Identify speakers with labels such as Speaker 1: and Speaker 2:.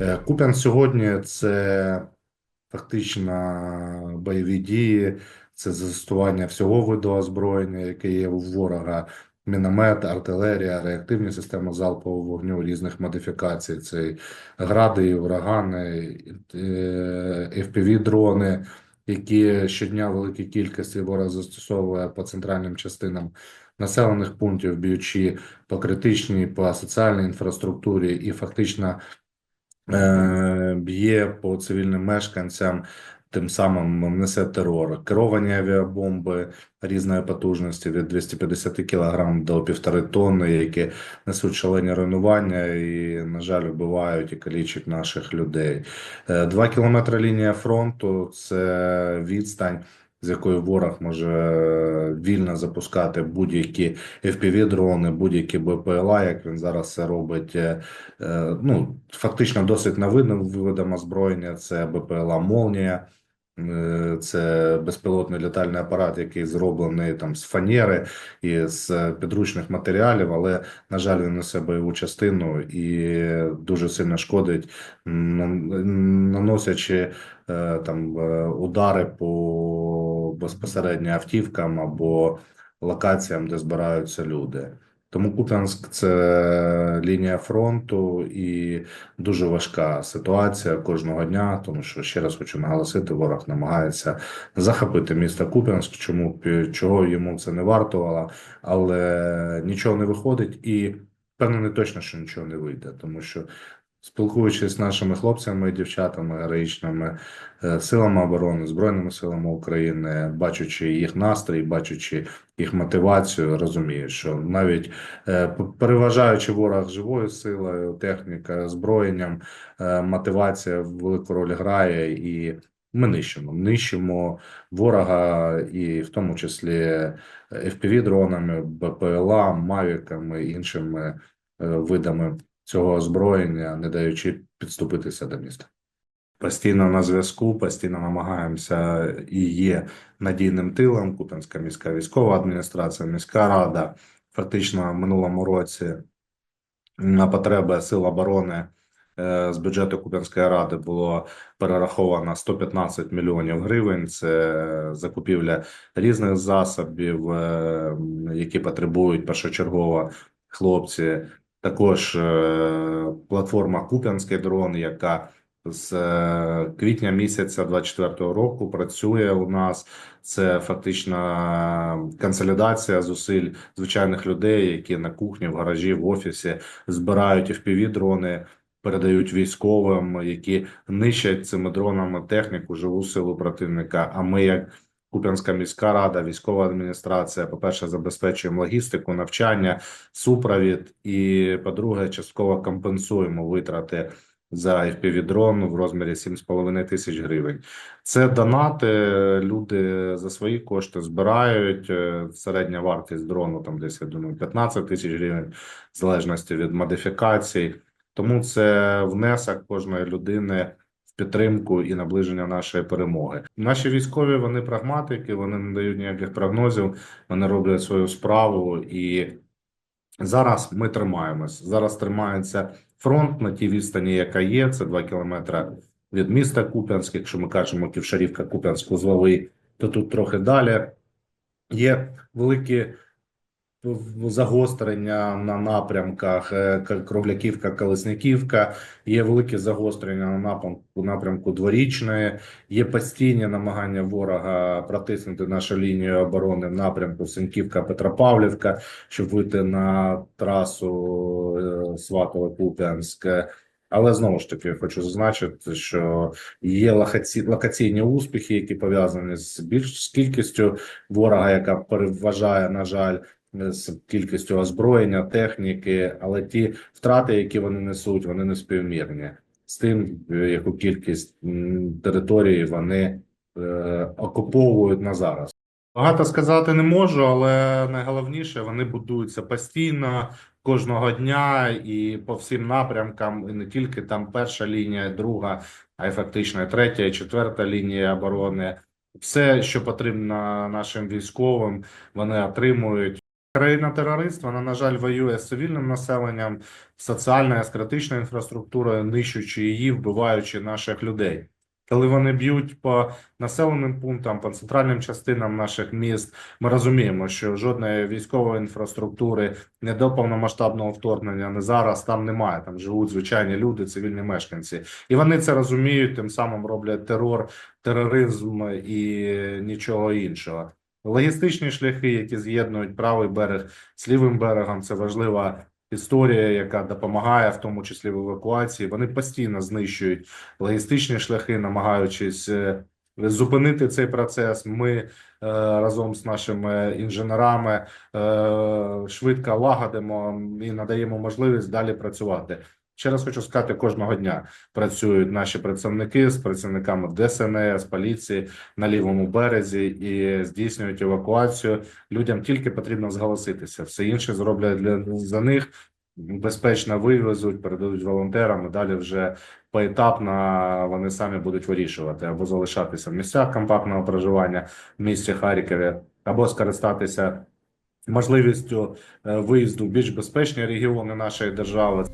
Speaker 1: Е, Куп'ян сьогодні це фактично бойові дії, це застосування всього виду озброєння, яке є у ворога. Міномет, артилерія, реактивні системи залпового вогню різних модифікацій. Це гради, урагани, FPV-дрони, які щодня великій кількості ворог застосовує по центральним частинам населених пунктів, б'ючи по критичній, по соціальній інфраструктурі і фактично е, б'є по цивільним мешканцям, тим самим несе терор. Керовані авіабомби різної потужності від 250 кг до 1,5 тонни, які несуть шалені руйнування і, на жаль, вбивають і калічать наших людей. Е, Два кілометри лінія фронту це відстань. З якої ворог може е, вільно запускати будь-які FPV-дрони, будь-які БПЛА, як він зараз це робить. е, е, Ну, фактично досить новинним видом озброєння. Це БПЛА Молнія, це безпілотний літальний апарат, який зроблений там з фанери і з підручних матеріалів, але на жаль, він несе бойову частину і дуже сильно шкодить, наносячи там удари по безпосередньо автівкам або локаціям, де збираються люди. Тому Куп'янськ це лінія фронту і дуже важка ситуація кожного дня. Тому що ще раз хочу наголосити, ворог намагається захопити місто Куп'янськ. Чому чого йому це не вартувало, але нічого не виходить, і впевнений точно, що нічого не вийде, тому що. Спілкуючись з нашими хлопцями і дівчатами, героїчними е, силами оборони, Збройними силами України, бачачи їх настрій, бачачи їх мотивацію, розумію, що навіть е, переважаючи ворог живою силою, техніка, озброєнням, е, мотивація велику роль грає, і ми нищимо. Нищимо ворога, і в тому числі FPV-дронами, БПЛА, Мавіками, іншими видами цього озброєння, не даючи підступитися до міста. Постійно на зв'язку, постійно намагаємося і є надійним тилом. Куп'янська міська військова адміністрація, міська рада. Фактично, в минулому році на потреби сил оборони е, з бюджету Куп'янської ради було перераховано 115 мільйонів гривень. Це закупівля різних засобів, е, які потребують першочергово хлопці. Також е, платформа Куп'янський дрон, яка з е, квітня місяця 24-го року працює у нас. Це фактично консолідація зусиль звичайних людей, які на кухні, в гаражі, в офісі збирають fpv дрони, передають військовим, які нищать цими дронами техніку, живу силу противника. А ми як Куп'янська міська рада, військова адміністрація, по-перше, забезпечуємо логістику, навчання, супровід, і по-друге, частково компенсуємо витрати за FPV-дрон в розмірі 7,5 тисяч гривень. Це донати. Люди за свої кошти збирають. Е, Середня вартість дрону там десь я думаю 15 тисяч гривень, в залежності від модифікацій. Тому це внесок кожної людини підтримку і наближення нашої перемоги. Наші військові вони прагматики, вони не дають ніяких прогнозів, вони роблять свою справу, і зараз ми тримаємось. Зараз тримається фронт на тій відстані, яка є. Це 2 кілометри від міста Куп'янськ. Якщо ми кажемо Ківшарівка, Куп'янськ, Узловий, то тут трохи далі. Є великі загострення на напрямках е, Кругляківка, Колесняківка, є великі загострення на напрямку напрямку дворічної, є постійні намагання ворога протиснути нашу лінію оборони в напрямку Сенківка, Петропавлівка, щоб вийти на трасу е, Сватове Куп'янськ. Але знову ж таки хочу зазначити, що є локаційні успіхи, які пов'язані з більш з кількістю ворога, яка переважає, на жаль, з кількістю озброєння, техніки, але ті втрати, які вони несуть, вони не співмірні з тим, яку кількість території вони е, окуповують на зараз. Багато сказати не можу, але найголовніше вони будуються постійно кожного дня і по всім напрямкам, і не тільки там перша лінія, друга, а й фактично третя, і четверта лінія оборони. Все, що потрібно нашим військовим, вони отримують. Країна-терорист, вона, на жаль, воює з цивільним населенням, соціальною, з критичною інфраструктурою, нищуючи її, вбиваючи наших людей. Коли вони б'ють по населеним пунктам, по центральним частинам наших міст, ми розуміємо, що жодної військової інфраструктури не до повномасштабного вторгнення, не зараз там немає. Там живуть звичайні люди, цивільні мешканці, і вони це розуміють. Тим самим роблять терор, тероризм і нічого іншого. Логістичні шляхи, які з'єднують правий берег з лівим берегом, це важлива історія, яка допомагає, в тому числі в евакуації. Вони постійно знищують логістичні шляхи, намагаючись е, зупинити цей процес. Ми е, разом з нашими інженерами е, швидко лагодимо і надаємо можливість далі працювати. Ще раз хочу сказати, кожного дня працюють наші працівники з працівниками ДСНС, поліції на лівому березі і здійснюють евакуацію. Людям тільки потрібно зголоситися. Все інше зроблять для за них. Безпечно вивезуть, передадуть волонтерам. І далі вже поетапно вони самі будуть вирішувати або залишатися в місцях компактного проживання в місті Харкові, або скористатися можливістю е, виїзду в більш безпечні регіони нашої держави.